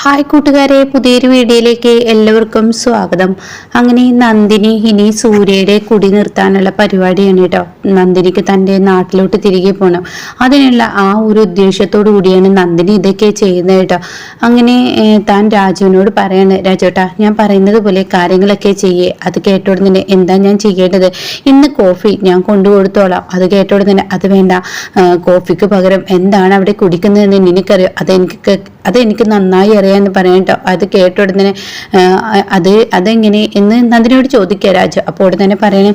Hi കൂട്ടുകാരെ പുതിയൊരു വീഡിയോയിലേക്ക് എല്ലാവർക്കും സ്വാഗതം. അങ്ങനെ നന്ദിനി ഇനി സൂര്യയുടെ കുടി നിർത്താനുള്ള പരിപാടിയാണ് കേട്ടോ. നന്ദിനിക്ക് തന്റെ നാട്ടിലോട്ട് തിരികെ പോകണം അതിനുള്ള ആ ഒരു ഉദ്ദേശത്തോടു കൂടിയാണ് നന്ദിനി ഇതൊക്കെ ചെയ്യുന്നത് കേട്ടോ. അങ്ങനെ താൻ രാജുവിനോട് പറയാണ് രാജേട്ടാ ഞാൻ പറയുന്നത് പോലെ കാര്യങ്ങളൊക്കെ ചെയ്യേ. അത് കേട്ടോട് തന്നെ എന്താ ഞാൻ ചെയ്യേണ്ടത്? ഇന്ന് കോഫി ഞാൻ കൊണ്ടുകൊടുത്തോളാം അത് കേട്ടോട് തന്നെ അത് വേണ്ട. കോഫിക്ക് പകരം എന്താണ് അവിടെ കുടിക്കുന്നതെന്ന് നിനക്കറിയോ? അതെനിക്ക് അതെനിക്ക് നന്നായി അറിയാമെന്ന് പറയാം കേട്ടോ അത് കേട്ട ഉടനെ അത് അതെങ്ങനെ? എന്ന് നന്ദിനിയോട് ചോദിക്കുക രാജു. അപ്പോൾ ഉടനെ പറയണേ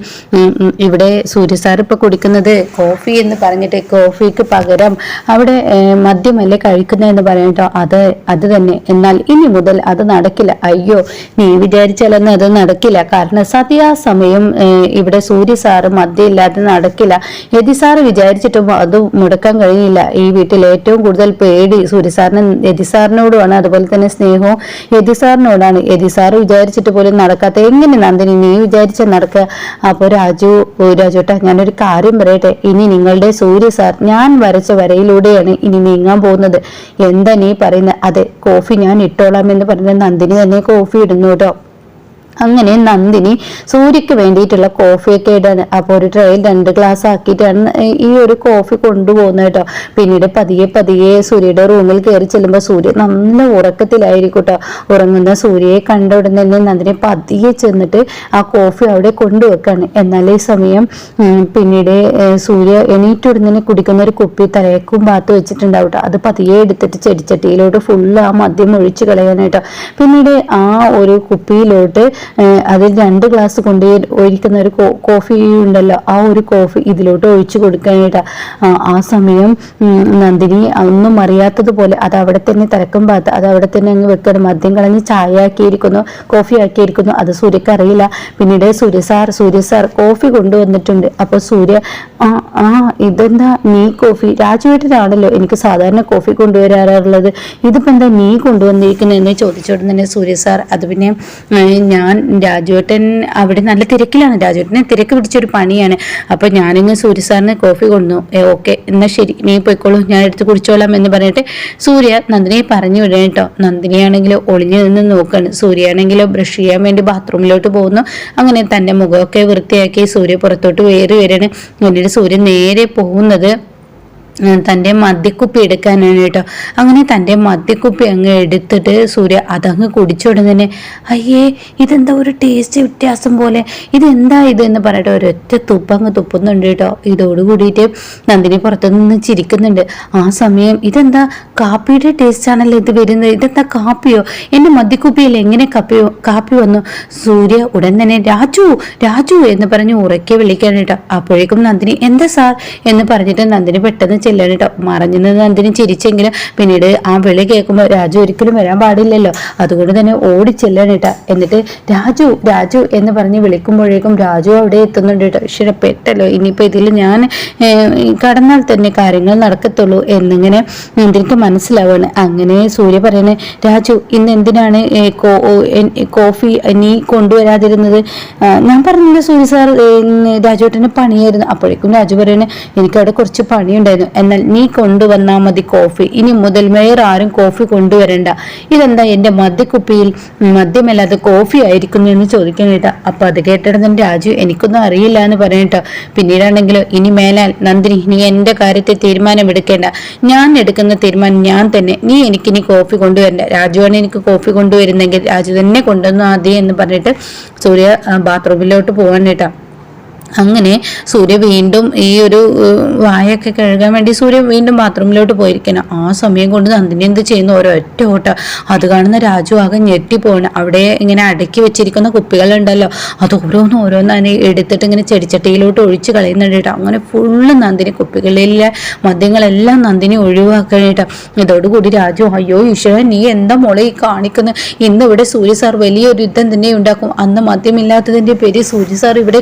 ഇവിടെ സൂര്യ സാർ ഇപ്പൊ കുടിക്കുന്നത് കോഫി എന്ന് പറഞ്ഞിട്ട് കോഫിക്ക് പകരം അവിടെ മദ്യമല്ലേ കഴിക്കുന്നതെന്ന് പറയാം കേട്ടോ അത് അത് തന്നെ. എന്നാൽ ഇനി മുതൽ അത് നടക്കില്ല. അയ്യോ നീ വിചാരിച്ചാലൊന്നും അത് നടക്കില്ല. കാരണം സത്യാസമയം സമയം ഇവിടെ സൂര്യ സാറ് മദ്യം ഇല്ലാതെ നടക്കില്ല. യതി സാറ് വിചാരിച്ചിട്ടും അത് മുടക്കാൻ കഴിയില്ല. ഈ വീട്ടിൽ ഏറ്റവും കൂടുതൽ പേടി സൂര്യ സാറിന് യതി സാറിനോടുമാണ് അതുപോലെ തന്നെ സ്നേഹവും യതി സാറിനോടാണ് യതി സാറ് വിചാരിച്ചിട്ട് പോലും നടക്കാത്ത എങ്ങനെ നന്ദിനി നീ വിചാരിച്ച നടക്കുക അപ്പോൾ രാജു രാജുട്ടാ ഞാനൊരു കാര്യം പറയട്ടെ. ഇനി നിങ്ങളുടെ സൂര്യ സാർ ഞാൻ വരച്ച വരയിലൂടെയാണ് ഇനി നീങ്ങാൻ പോകുന്നത്. എന്താ നീ പറയുന്നത്? അതെ കോഫി ഞാൻ ഇട്ടോളാം എന്ന് പറഞ്ഞ നന്ദിനി തന്നെ കോഫി ഇടുന്നു കേട്ടോ. അങ്ങനെ നന്ദിനി സൂര്യക്ക് വേണ്ടിയിട്ടുള്ള കോഫിയൊക്കെ ഇടാൻ അപ്പോൾ ഒരു ട്രെയിൽ രണ്ട് ഗ്ലാസ് ആക്കിയിട്ടാണ് ഈ ഒരു കോഫി കൊണ്ടുപോകുന്നത് കേട്ടോ. പിന്നീട് പതിയെ പതിയെ സൂര്യയുടെ റൂമിൽ കയറി ചെല്ലുമ്പോൾ സൂര്യ നല്ല ഉറക്കത്തിലായിരിക്കും കേട്ടോ ഉറങ്ങുന്ന സൂര്യയെ കണ്ട ഉടനെ തന്നെ നന്ദിനി പതിയെ ചെന്നിട്ട് ആ കോഫി അവിടെ കൊണ്ടുവെക്കാണ്. എന്നാൽ ഈ സമയം പിന്നീട് സൂര്യ എണീറ്റുടനെ കുടിക്കുന്ന ഒരു കുപ്പി തലയക്കും ഭാഗത്ത് വെച്ചിട്ടുണ്ടാവും ട്ടോ. അത് പതിയെ എടുത്തിട്ട് ചെടിച്ചട്ടിയിലോട്ട് ഫുള്ള് ആ മദ്യം ഒഴിച്ച് കളയാനായിട്ടോ. പിന്നീട് ആ ഒരു കുപ്പിയിലോട്ട് അതിൽ രണ്ട് ഗ്ലാസ് കൊണ്ട് ഒഴിക്കുന്ന ഒരു കോഫി ഉണ്ടല്ലോ ആ ഒരു കോഫി ഇതിലോട്ട് ഒഴിച്ചു കൊടുക്കാനായിട്ട്. ആ സമയം നന്ദിനി ഒന്നും അറിയാത്തതുപോലെ അത് അവിടെ തന്നെ തിരക്കും ഭാഗത്ത് അത് അവിടെ തന്നെ അങ്ങ് വെക്കണം. മദ്യം കളഞ്ഞ് ചായ ആക്കിയിരിക്കുന്നു കോഫി ആക്കിയിരിക്കുന്നു അത് സൂര്യക്ക് അറിയില്ല. പിന്നീട് Surya sir Surya sir coffee കൊണ്ടുവന്നിട്ടുണ്ട്. അപ്പോൾ സൂര്യ ആ ആ ഇതെന്താ നീ കോഫി രാജുവേട്ടനാണല്ലോ എനിക്ക് സാധാരണ കോഫി കൊണ്ടുവരാറുള്ളത്. ഇതിപ്പോ എന്താ നീ കൊണ്ടുവന്നിരിക്കുന്നതെന്ന് ചോദിച്ചോടും തന്നെ സൂര്യ സാർ അത് പിന്നെ ഞാൻ രാജുവേട്ടൻ അവിടെ നല്ല തിരക്കിലാണ്. രാജുവേട്ടനെ തിരക്ക് പിടിച്ചൊരു പണിയാണ്. അപ്പൊ ഞാനിങ്ങ് സൂര്യ സാറിന് കോഫി കൊണ്ടു ഓക്കെ എന്നാൽ ശരി നീ പോയിക്കോളൂ. ഞാൻ എടുത്ത് കുടിച്ചോളാം എന്ന് പറഞ്ഞിട്ട് സൂര്യ നന്ദിനിയെ പറഞ്ഞു വിടണം കേട്ടോ. നന്ദിനിയാണെങ്കിൽ ഒളിഞ്ഞു നിന്ന് നോക്കുകയാണ് സൂര്യയാണെങ്കിലോ ബ്രഷ് ചെയ്യാൻ വേണ്ടി ബാത്റൂമിലോട്ട് പോകുന്നു. അങ്ങനെ തന്റെ മുഖമൊക്കെ വൃത്തിയാക്കി സൂര്യ പുറത്തോട്ട് വേറി വരാണ് എന്നിട്ട് സൂര്യൻ നേരെ പോകുന്നത് തന്റെ മദ്യക്കുപ്പി എടുക്കാനാണ് കേട്ടോ. അങ്ങനെ തന്റെ മദ്യക്കുപ്പി അങ്ങ് എടുത്തിട്ട് സൂര്യ അതങ്ങ് കുടിച്ചുടനെ അയ്യേ ഇതെന്താ ഒരു ടേസ്റ്റ് വ്യത്യാസം പോലെ? ഇതെന്താ ഇത്? എന്ന് പറഞ്ഞിട്ട് ഒരൊറ്റ തുപ്പ് അങ്ങ് തുപ്പുന്നുണ്ട് കേട്ടോ. ഇതോട് കൂടിയിട്ട് നന്ദിനി പുറത്തു നിന്ന് ചിരിക്കുന്നുണ്ട്. ആ സമയം ഇതെന്താ? കാപ്പിയുടെ ടേസ്റ്റ് ആണല്ലോ ഇത് വരുന്നത്? ഇതെന്താ കാപ്പിയോ? എന്റെ മദ്യക്കുപ്പിയിൽ എങ്ങനെ കാപ്പിയോ കാപ്പി വന്നു? സൂര്യ ഉടൻ തന്നെ രാജു രാജു എന്ന് പറഞ്ഞ് ഉറക്കെ വിളിക്കാൻ കേട്ടോ. അപ്പോഴേക്കും നന്ദിനി എന്താ സാർ? എന്ന് പറഞ്ഞിട്ട് നന്ദിനി പെട്ടെന്ന് ചെല്ലണം കേട്ടോ മറഞ്ഞു നിന്ന് നന്ദിനി ചിരിച്ചെങ്കിലും പിന്നീട് ആ വിളി കേൾക്കുമ്പോൾ രാജു ഒരിക്കലും വരാൻ പാടില്ലല്ലോ. അതുകൊണ്ട് തന്നെ ഓടി ചെല്ലണം കേട്ടോ എന്നിട്ട് രാജു രാജു എന്ന് പറഞ്ഞ് വിളിക്കുമ്പോഴേക്കും രാജു അവിടെ എത്തുന്നുണ്ട് കേട്ടോ ഈശ്വര പെട്ടല്ലോ. ഇനിയിപ്പോൾ ഇതിൽ ഞാൻ കടന്നാൽ തന്നെ കാര്യങ്ങൾ നടക്കത്തുള്ളൂ എന്നിങ്ങനെ നന്ദിനിക്ക് മനസ്സിലാവാണ്. അങ്ങനെ സൂര്യ പറയണേ രാജു ഇന്ന് എന്തിനാണ് കോഫി നീ കൊണ്ടുവരാതിരുന്നത്? ഞാൻ പറഞ്ഞില്ല സൂര്യ സാർ രാജുവേട്ടന് പണിയായിരുന്നു. അപ്പോഴേക്കും രാജു പറയണേ എനിക്കവിടെ കുറച്ച് പണിയുണ്ടായിരുന്നു. എന്നാൽ നീ കൊണ്ടുവന്നാൽ മതി കോഫി. ഇനി മുതൽ വേറെ ആരും കോഫി കൊണ്ടുവരണ്ട. ഇതെന്താ എന്റെ മദ്യക്കുപ്പിയിൽ മദ്യമല്ലാതെ കോഫി ആയിരിക്കുന്നു എന്ന് ചോദിക്കാൻ കേട്ടോ. അപ്പൊ അത് കേട്ടിടന്ന് രാജു എനിക്കൊന്നും അറിയില്ല എന്ന് പറയട്ടോ പിന്നീടാണെങ്കിലും ഇനി മേലാൽ നന്ദിനി നീ എന്റെ കാര്യത്തിൽ തീരുമാനമെടുക്കേണ്ട. ഞാൻ എടുക്കുന്ന തീരുമാനം ഞാൻ തന്നെ. നീ എനിക്കിനി കോഫി കൊണ്ടുവരണ്ട. രാജുവാണ് എനിക്ക് കോഫി കൊണ്ടുവരുന്നെങ്കിൽ രാജു തന്നെ കൊണ്ടുവന്നു ആദ്യം എന്ന് പറഞ്ഞിട്ട് സൂര്യ ബാത്റൂമിലോട്ട് പോകാൻ കേട്ടോ. അങ്ങനെ സൂര്യ വീണ്ടും ഈ ഒരു വായൊക്കെ കഴുകാൻ വേണ്ടി സൂര്യ വീണ്ടും ബാത്റൂമിലോട്ട് പോയിരിക്കണം ആ സമയം കൊണ്ട് നന്ദിനി എന്ത് ചെയ്യുന്നു? ഒരൊറ്റ ഓട്ട. അത് കാണുന്ന രാജു ആകെ ഞെട്ടിപ്പോണ് അവിടെ ഇങ്ങനെ അടുക്കി വെച്ചിരിക്കുന്ന കുപ്പികളുണ്ടല്ലോ. അത് ഓരോന്നും ഓരോന്നാണ് എടുത്തിട്ട് ഇങ്ങനെ ചെടിച്ചട്ടിയിലോട്ട് ഒഴിച്ച് കളയുന്നുണ്ട് കേട്ടോ. അങ്ങനെ ഫുള്ള് നന്ദിനി കുപ്പികളിലെ മദ്യങ്ങളെല്ലാം നന്ദിനി ഒഴിവാക്കണം കേട്ടോ. ഇതോടുകൂടി രാജു അയ്യോ ഈശ്വരൻ നീ എന്താ മോളെ ഈ കാണിക്കുന്നത് ഇന്ന് ഇവിടെ സൂര്യ സാർ വലിയൊരു യുദ്ധം തന്നെ ഉണ്ടാക്കും. അന്ന് മദ്യമില്ലാത്തതിന്റെ പേര് സൂര്യ സാർ ഇവിടെ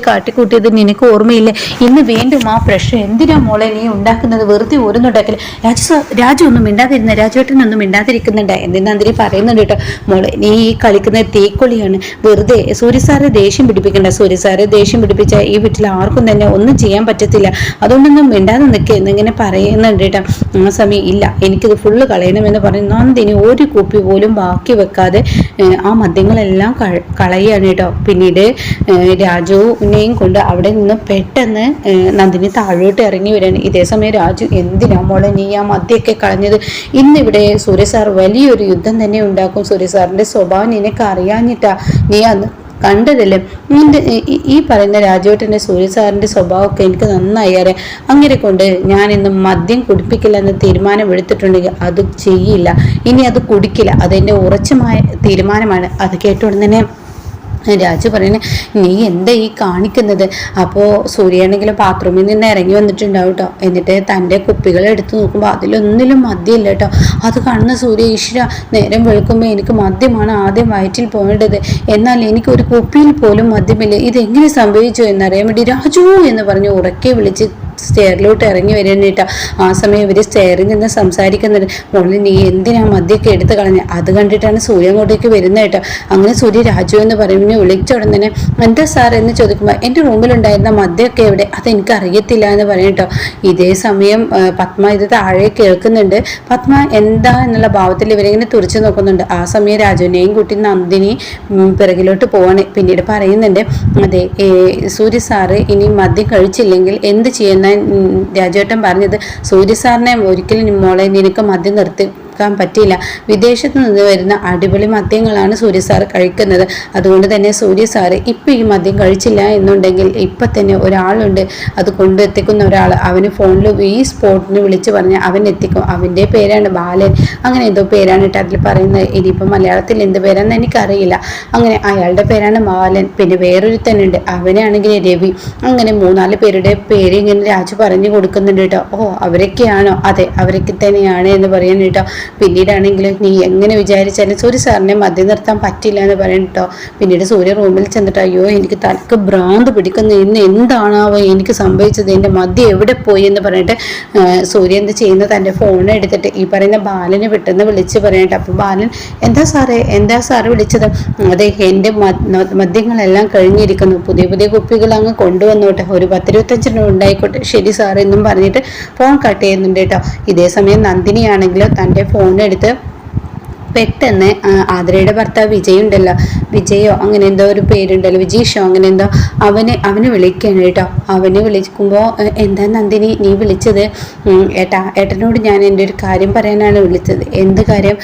കാട്ടിക്കൂട്ടിയതിന്റെ നിനക്ക് ഓർമ്മയില്ല ഇന്ന് വീണ്ടും ആ പ്രഷർ എന്തിനാ മോളെ നീ ഉണ്ടാക്കുന്നത്? വെറുതെ ഓരോന്നുണ്ടാക്കില്ല രാജു രാജു ഒന്നും മിണ്ടാതിരുന്ന രാജുവേട്ടനൊന്നും മിണ്ടാതിരിക്കുന്നുണ്ട്. എന്തിനാതിരി പറയുന്നുണ്ട് കേട്ടോ. മോളെ നീ ഈ കളിക്കുന്ന തീക്കൊളിയാണ് വെറുതെ സൂര്യ സാറെ ദേഷ്യം പിടിപ്പിക്കണ്ട. സൂര്യ സാറെ ദേഷ്യം പിടിപ്പിച്ച ഈ വീട്ടിൽ ആർക്കും തന്നെ ഒന്നും ചെയ്യാൻ പറ്റത്തില്ല. അതുകൊണ്ടൊന്നും മിണ്ടാതെ നിൽക്കുക എന്നിങ്ങനെ പറയുന്നുണ്ട് കേട്ടോ. ആ സമയം ഇല്ല. എനിക്കിത് ഫുള്ള് കളയണമെന്ന് പറഞ്ഞ് നന്ദിനി ഒരു കുപ്പി പോലും ബാക്കി വെക്കാതെ ആ മദ്യങ്ങളെല്ലാം കള- കളയാണ് കേട്ടോ. പിന്നീട് രാജുവിനെയും കൊണ്ട് അവിടെ നിന്ന് പെട്ടെന്ന് നന്ദിനി താഴോട്ട് ഇറങ്ങി വരികയാണ്. ഇതേ സമയം രാജു എന്തിനാ മോളെ നീ ആ മദ്യമൊക്കെ കളഞ്ഞത്? ഇന്നിവിടെ സൂര്യ സാർ വലിയൊരു യുദ്ധം തന്നെ ഉണ്ടാക്കും. സൂര്യ സാറിന്റെ സ്വഭാവം നിനക്ക് അറിയാഞ്ഞിട്ടാ നീ അന്ന് കണ്ടതല്ലേ? നിന്റെ ഈ- പറയുന്ന രാജുവേട്ടന്റെ സൂര്യ സാറിന്റെ സ്വഭാവമൊക്കെ എനിക്ക് നന്നായി അറിയാം. അങ്ങനെ കൊണ്ട് ഞാൻ ഇന്ന് മദ്യം കുടിപ്പിക്കില്ല എന്ന് തീരുമാനം എടുത്തിട്ടുണ്ടെങ്കിൽ അത് ചെയ്യില്ല. ഇനി അത് കുടിക്കില്ല. അതെന്റെ ഉറച്ചമായ തീരുമാനമാണ്. അത് കേട്ടോടെ തന്നെ രാജു പറയുന്നത് നീ എന്താ ഈ കാണിക്കുന്നത്? അപ്പോൾ സൂര്യാണെങ്കിലും ബാത്റൂമിൽ നിന്ന് ഇറങ്ങി വന്നിട്ടുണ്ടാവും കേട്ടോ എന്നിട്ട് തന്റെ കുപ്പികൾ എടുത്ത് നോക്കുമ്പോൾ അതിലൊന്നിലും മദ്യമില്ല കേട്ടോ അത് കാണുന്ന സൂര്യ ഈശ്വര നേരം വെളുക്കുമ്പോൾ എനിക്ക് മദ്യമാണ് ആദ്യം വയറ്റിൽ പോകേണ്ടത്. എന്നാൽ എനിക്ക് ഒരു കുപ്പിയിൽ പോലും മദ്യമില്ല. ഇതെങ്ങനെ സംഭവിച്ചു എന്നറിയാൻ വേണ്ടി രാജു എന്ന് പറഞ്ഞ് ഉറക്കെ വിളിച്ച് സ്റ്റെയറിലോട്ട് ഇറങ്ങി കേട്ടോ. ആ സമയം ഇവർ സ്റ്റെയറിൽ നിന്ന് സംസാരിക്കുന്നുണ്ട്. മോളിൽ നീ എന്തിനാ മദ്യമൊക്കെ എടുത്ത് കളഞ്ഞ? അത് കണ്ടിട്ടാണ് സൂര്യ അങ്ങോട്ടേക്ക് വരുന്നത് കേട്ടോ. അങ്ങനെ സൂര്യ രാജു എന്ന് പറയുമ്പോൾ വിളിച്ച ഉടൻ തന്നെ എന്താ സാർ എന്ന് ചോദിക്കുമ്പോൾ എന്റെ റൂമിലുണ്ടായിരുന്ന മദ്യമൊക്കെ എവിടെ? അത് എനിക്ക് അറിയത്തില്ല എന്ന് പറയും കേട്ടോ. ഇതേ സമയം പത്മ ഇത് താഴെ കേൾക്കുന്നുണ്ട്. പത്മ എന്താ എന്നുള്ള ഭാവത്തിൽ ഇവരിങ്ങനെ തുറച്ചു നോക്കുന്നുണ്ട്. ആ സമയം രാജുവിനെയും കുട്ടി നന്ദിനി പിറകിലോട്ട് പോവാണ്. പിന്നീട് പറയുന്നുണ്ട് അതെ സൂര്യ സാറ് ഇനി മദ്യം കഴിച്ചില്ലെങ്കിൽ എന്ത് ചെയ്യുന്ന ഉം, രാജുവേട്ടൻ പറഞ്ഞത് സൂര്യ സാറിനെ ഒരിക്കലും മോളെ നിനക്ക് മദ്യം നിർത്തി ക്കാൻ പറ്റില്ല വിദേശത്ത് നിന്ന് വരുന്ന അടിപൊളി മദ്യങ്ങളാണ് സൂര്യ സാറ് കഴിക്കുന്നത്. അതുകൊണ്ട് തന്നെ സൂര്യ സാറ് ഇപ്പം ഈ മദ്യം കഴിച്ചില്ല എന്നുണ്ടെങ്കിൽ ഇപ്പം തന്നെ ഒരാളുണ്ട്. അത് കൊണ്ടെത്തിക്കുന്ന ഒരാൾ. അവന് ഫോണിൽ ഈ സ്പോട്ടിന് വിളിച്ച് പറഞ്ഞ് അവൻ എത്തിക്കും. അവന്റെ പേരാണ് ബാലൻ. അങ്ങനെ എന്തോ പേരാണ് കേട്ടോ അതിൽ പറയുന്നത്. ഇനിയിപ്പോൾ മലയാളത്തിൽ എന്ത് പേരാണെന്ന് എനിക്കറിയില്ല. അങ്ങനെ അയാളുടെ പേരാണ് ബാലൻ. പിന്നെ വേറൊരുത്തനുണ്ട് അവനാണെങ്കിൽ രവി. അങ്ങനെ മൂന്നാൽ പേരുടെ പേര് ഇങ്ങനെ രാജു പറഞ്ഞു കൊടുക്കുന്നുണ്ട് കേട്ടോ. ഓ അവരൊക്കെയാണോ? അതെ അവരൊക്കെ തന്നെയാണ് എന്ന് പറയാൻ കേട്ടോ. പിന്നീടാണെങ്കിൽ നീ എങ്ങനെ വിചാരിച്ചാലും സൂര്യ സാറിനെ മദ്യം നിർത്താൻ പറ്റില്ല എന്ന് പറയും കേട്ടോ പിന്നീട് സൂര്യ റൂമിൽ ചെന്നിട്ട് അയ്യോ എനിക്ക് തലക്ക് ഭ്രാന്ത് പിടിക്കുന്ന. ഇന്ന് എന്താണാവോ എനിക്ക് സംഭവിച്ചത്? എന്റെ മദ്യം എവിടെ പോയി? എന്ന് പറഞ്ഞിട്ട് സൂര്യ എന്ത് ചെയ്യുന്ന? തന്റെ ഫോൺ എടുത്തിട്ട് ഈ പറയുന്ന ബാലനെ പെട്ടെന്ന് വിളിച്ച് പറയട്ടെ അപ്പോൾ ബാലൻ എന്താ സാറേ? എന്താ സാറ് വിളിച്ചത്? അതെ എന്റെ മദ്യങ്ങളെല്ലാം കഴിഞ്ഞിരിക്കുന്നു. പുതിയ പുതിയ കുപ്പികൾ അങ്ങ് കൊണ്ടുവന്നോട്ടെ. ഒരു പത്തിരുപത്തഞ്ചെണ്ണം ഉണ്ടായിക്കോട്ടെ. ശരി സാർ എന്നും പറഞ്ഞിട്ട് ഫോൺ കട്ട് ചെയ്യുന്നുണ്ട് കേട്ടോ ഇതേ സമയം നന്ദിനിയാണെങ്കിലും തന്റെ ഫോൺ എടുത്ത് പെട്ടെന്ന് ആതിരയുടെ ഭർത്താവ് വിജയ് ഉണ്ടല്ലോ. വിജയോ അങ്ങനെ എന്തോ ഒരു പേരുണ്ടല്ലോ. വിജീഷോ അങ്ങനെ എന്തോ. അവന് അവന് വിളിക്കുകയാണ് കേട്ടോ. അവന് വിളിക്കുമ്പോൾ എന്താ നന്ദിനി നീ വിളിച്ചത്? ഏട്ടാ ഏട്ടനോട് ഞാൻ എന്റെ ഒരു കാര്യം പറയാനാണ് വിളിച്ചത്. എന്ത് കാര്യം?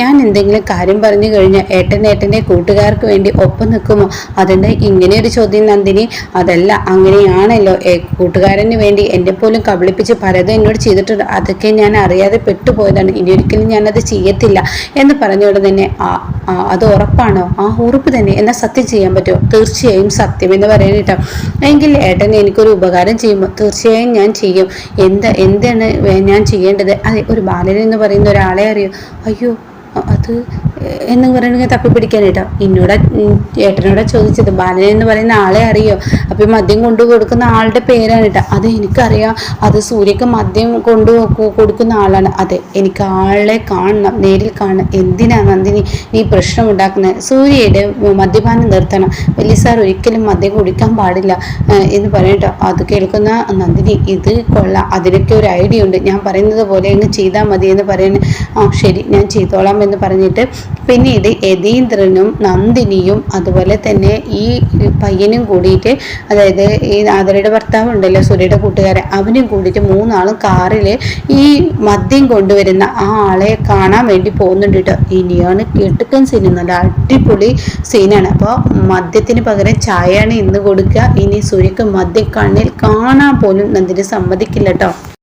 ഞാൻ എന്തെങ്കിലും കാര്യം പറഞ്ഞു കഴിഞ്ഞാൽ ഏട്ടൻ ഏട്ടന്റെ കൂട്ടുകാർക്ക് വേണ്ടി ഒപ്പം നിൽക്കുമോ? അതെന്താ ഇങ്ങനെ ഒരു ചോദ്യം നന്ദിനി? അതല്ല അങ്ങനെയാണല്ലോ. കൂട്ടുകാരന് വേണ്ടി എന്റെ പോലും കബളിപ്പിച്ച് പലതും എന്നോട് ചെയ്തിട്ടുണ്ട്. അതൊക്കെ ഞാൻ അറിയാതെ പെട്ടുപോയതാണ്. ഇനി ഒരിക്കലും ഞാനത് ചെയ്യത്തില്ല. എന്ന് പറഞ്ഞുകൊണ്ട് തന്നെ അത് ഉറപ്പാണോ. ആ ഉറപ്പ് തന്നെ. എന്നാൽ സത്യം ചെയ്യാൻ പറ്റുമോ? തീർച്ചയായും സത്യം എന്ന് പറയാനിട്ടോ എങ്കിൽ ഏട്ടൻ എനിക്കൊരു ഉപകാരം ചെയ്യുമ്പോൾ തീർച്ചയായും ഞാൻ ചെയ്യും. എന്താ എന്താണ് ഞാൻ ചെയ്യേണ്ടത്? അതെ ഒരു ബാലൻ എന്ന് പറയുന്ന ഒരാളെ അറിയോ. അയ്യോ അത് എന്ന് പറയണെങ്കിൽ തപ്പിപ്പിടിക്കാനായിട്ടോ. എന്നോട് ഏട്ടനോടാ ചോദിച്ചത്. ബാലൻ എന്ന് പറയുന്ന ആളെ അറിയോ? അപ്പൊ മദ്യം കൊണ്ടു കൊടുക്കുന്ന ആളുടെ പേരാണ് കേട്ടോ അത് എനിക്കറിയാം. അത് സൂര്യക്ക് മദ്യം കൊണ്ടു കൊടുക്കുന്ന ആളാണ്. അതെ എനിക്ക് ആളെ കാണണം. നേരിൽ കാണണം. എന്തിനാ നന്ദിനി നീ പ്രശ്നം ഉണ്ടാക്കുന്നത് സൂര്യയുടെ മദ്യപാനം നിർത്തണം. വലിയ സാർ ഒരിക്കലും മദ്യം കുടിക്കാൻ പാടില്ല എന്ന് പറയട്ടോ അത് കേൾക്കുന്ന നന്ദിനി ഇത് കൊള്ളാം. അതിനൊക്കെ ഒരു ഐഡിയ ഉണ്ട്. ഞാൻ പറയുന്നത് പോലെ അങ്ങ് ചെയ്താൽ മതി എന്ന് പറയുന്നത് ആ ശരി ഞാൻ ചെയ്തോളാം എന്ന് പറഞ്ഞിട്ട് പിന്നീട് യതീന്ദ്രനും നന്ദിനിയും അതുപോലെ തന്നെ ഈ പയ്യനും കൂടിയിട്ട് അതായത് ഈ ആദരയുടെ ഭർത്താവ് ഉണ്ടല്ലോ സുരയുടെ കൂട്ടുകാരൻ അവനും കൂടിയിട്ട് മൂന്നാളും കാറിൽ ഈ മദ്യം കൊണ്ടുവരുന്ന ആ ആളെ കാണാൻ വേണ്ടി പോകുന്നുണ്ട് കേട്ടോ ഇനിയാണ് കിട്ടുക്കൻ സീൻ നല്ല അടിപൊളി സീനാണ് അപ്പോൾ മദ്യത്തിന് പകരം ചായയാണ് ഇന്ന് കൊടുക്കുക. ഇനി സൂര്യക്ക് മദ്യം കണ്ണിൽ കാണാൻ പോലും നന്ദിനി സമ്മതിക്കില്ല കേട്ടോ